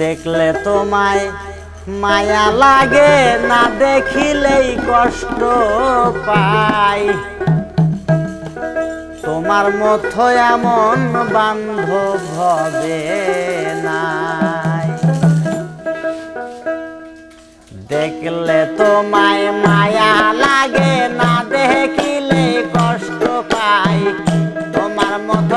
দেখলে তোমায় মায়া লাগে, না দেখিলেই কষ্ট পাই। তোমার মতো এমন বান্ধব হবে নাই। দেখলে তোমায় মায়া লাগে, না দেখিলে কষ্ট পাই। তোমার মতো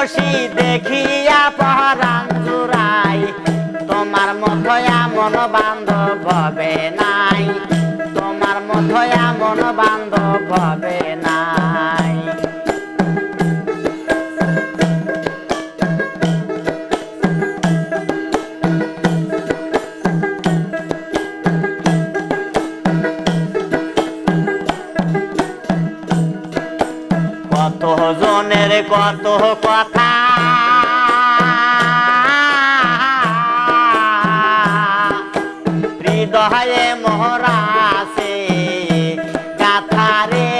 শশী দেখিয়া পহরান জুড়াই তোমার মধয়া মন বান্ধব হবে নাই। তোমার মধয়া মন বান্ধব হবে নাই। কত কথা। হৃদয়ে মোহরাছে গাথারে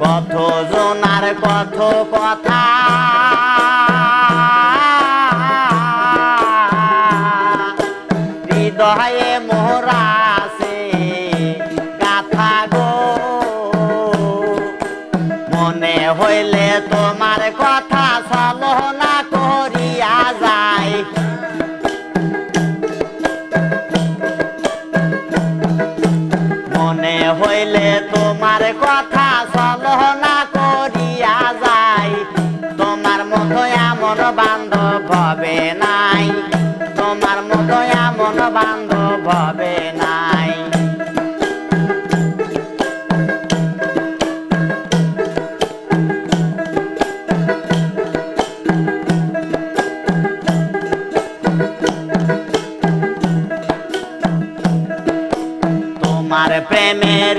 কত জনার কত কথা। হৃদয়ে মোহরাছে হইলে তোমার কথা ছলনা করিয়া যায় তোমার মতো এমন বান্ধব হবে নাই। তোমার মতো এমন বান্ধব হবে নাই। তোমার প্রেমের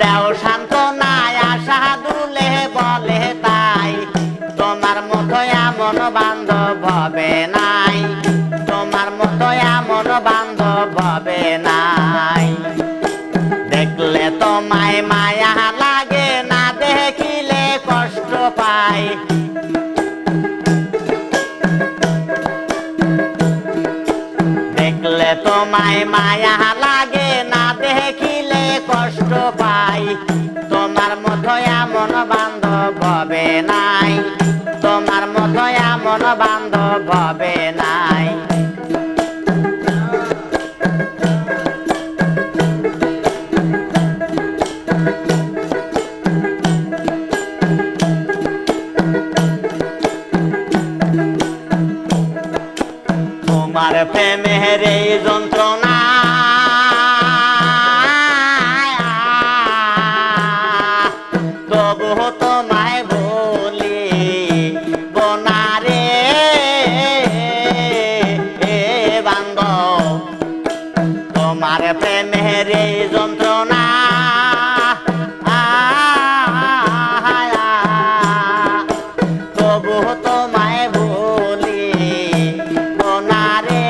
দাও সান্ত্বনায়, আশা দুলে বলে তাই। তোমার মতো এমন বান্ধব হবে নাই। তোমার মতো এমন বান্ধব হবে নাই। দেখলে তোমায় মায়া লাগে না, দেখিলে কষ্ট পাই। দেখলে তোমায় মায়া এমন বান্ধব হবে নাই। তোমার প্রেমের প্রেমের এই যন্ত্রণা। তবু তোমায় বলি বোনারে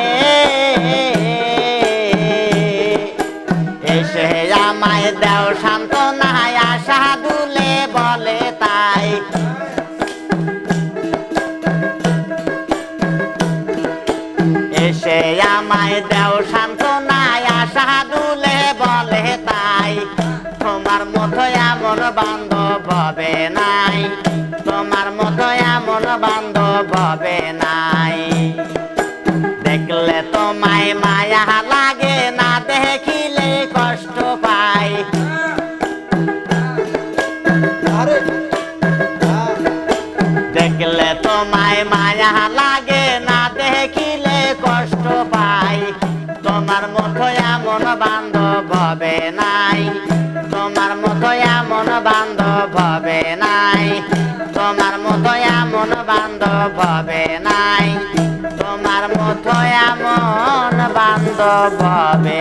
এসে আমায় দেও শান্ত নাই আশা বলে তাই। এসে আমায় দেও শান্ত বান্ধব হবে নাই। তোমার মতো এমন বান্ধব হবে নাই। দেখলে তোমায় মায়া লাগে না দেখিলে কষ্ট পাই দেখলে তোমায় মায়া লাগে বান্ধব হবে নাই। তোমার মতো এমন বান্ধব হবে নাই। তোমার মতো এমন বান্ধব হবে